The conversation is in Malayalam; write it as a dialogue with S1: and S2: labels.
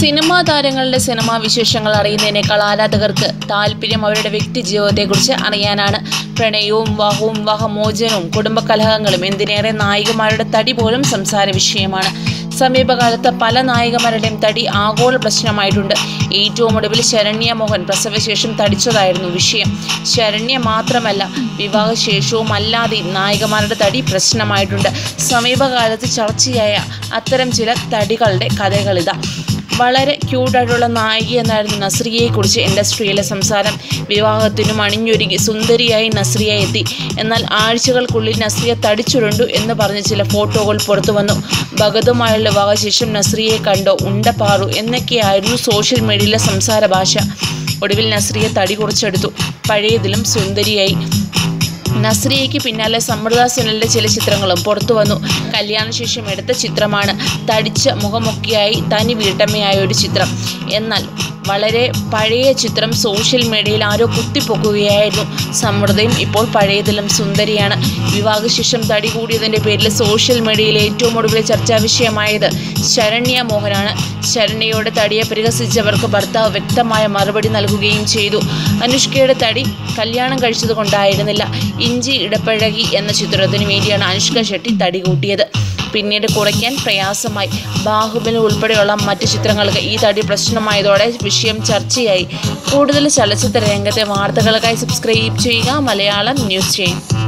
S1: സിനിമാ താരങ്ങളുടെ സിനിമാ വിശേഷങ്ങൾ അറിയുന്നതിനേക്കാൾ ആരാധകർക്ക് താല്പര്യം അവരുടെ വ്യക്തി ജീവിതത്തെക്കുറിച്ച് അറിയാനാണ്. പ്രണയവും വിവാഹവും വിവാഹമോചനവും കുടുംബകലഹങ്ങളും എന്തിനേറെ നായികമാരുടെ തടി പോലും സംസാര വിഷയമാണ്. സമീപകാലത്ത് പല നായികമാരുടെയും തടി ആഗോള പ്രശ്നമായിട്ടുണ്ട്. ഏറ്റവും ഒടുവിൽ ശരണ്യ മോഹൻ പ്രസവശേഷം തടിച്ചതായിരുന്നു വിഷയം. ശരണ്യ മാത്രമല്ല വിവാഹശേഷവും അല്ലാതെയും നായികമാരുടെ തടി പ്രശ്നമായിട്ടുണ്ട്. സമീപകാലത്ത് ചർച്ചയായ അത്തരം ചില തടികളുടെ കഥകളിതാ. വളരെ ക്യൂട്ടായിട്ടുള്ള നായിക എന്നായിരുന്നു നസ്രിയയെക്കുറിച്ച് ഇൻഡസ്ട്രിയിലെ സംസാരം. വിവാഹത്തിനും അണിഞ്ഞൊരുങ്ങി സുന്ദരിയായി നസ്രിയ എത്തി. എന്നാൽ ആഴ്ചകൾക്കുള്ളിൽ നസ്രിയ തടിച്ചുരുണ്ടു എന്ന് പറഞ്ഞ് ചില ഫോട്ടോകൾ പുറത്തു വന്നു. ഭഗതുമായുള്ള വിവാഹശേഷം നസ്രിയെ കണ്ടോ? ഉണ്ടപ്പാറു. എന്നൊക്കെയായിരുന്നു സോഷ്യൽ മീഡിയയിലെ സംസാര ഭാഷ ഒടുവിൽ നസ്രിയ തടി കുറച്ചെടുത്തു. പഴയതിലും സുന്ദരിയായി. നസ്രിയയ്ക്ക് പിന്നാലെ സമൃദ്ധ സുനിലിന്റെ ചില ചിത്രങ്ങളും. പുറത്തു വന്നു. കല്യാണശേഷം എടുത്ത ചിത്രമാണ്. തടിച്ച മുഖമൊക്കെയായി തനി വീട്ടമ്മയായ ഒരു ചിത്രം. എന്നാൽ വളരെ പഴയ ചിത്രം സോഷ്യൽ മീഡിയയിൽ ആരോ കുത്തിപ്പൊക്കുകയായിരുന്നു. സമൃദ്ധയും ഇപ്പോൾ പഴയതിലും സുന്ദരിയാണ്. വിവാഹശേഷം തടി കൂടിയതിന്റെ പേരിൽ സോഷ്യൽ മീഡിയയിൽ ഏറ്റവും ഒടുവിൽ ചർച്ചാ വിഷയമായത് ശരണ്യ മോഹനാണ്. ശരണ്യയോട് തടിയെ പരിഹസിച്ചവർക്ക് ഭർത്താവ് വ്യക്തമായ മറുപടി നൽകുകയും ചെയ്തു. അനുഷ്കയുടെ തടി കല്യാണം കഴിച്ചത് കൊണ്ടായിരുന്നില്ല ഇഞ്ചി ഇടപ്പഴകി എന്ന ചിത്രത്തിന് വേണ്ടിയാണ് അനുഷ്ക ഷെട്ടി തടി കൂട്ടിയത്. പിന്നീട് കുറയ്ക്കാൻ പ്രയാസമായി. ബാഹുബലി ഉൾപ്പെടെയുള്ള മറ്റ് ചിത്രങ്ങൾക്ക് ഈ തടി പ്രശ്നമായതോടെ വിഷയം ചർച്ചയായി. കൂടുതൽ ചലച്ചിത്ര രംഗത്തെ വാർത്തകൾക്കായി സബ്സ്ക്രൈബ് ചെയ്യുക. മലയാളം ന്യൂസ് ചെയ്യും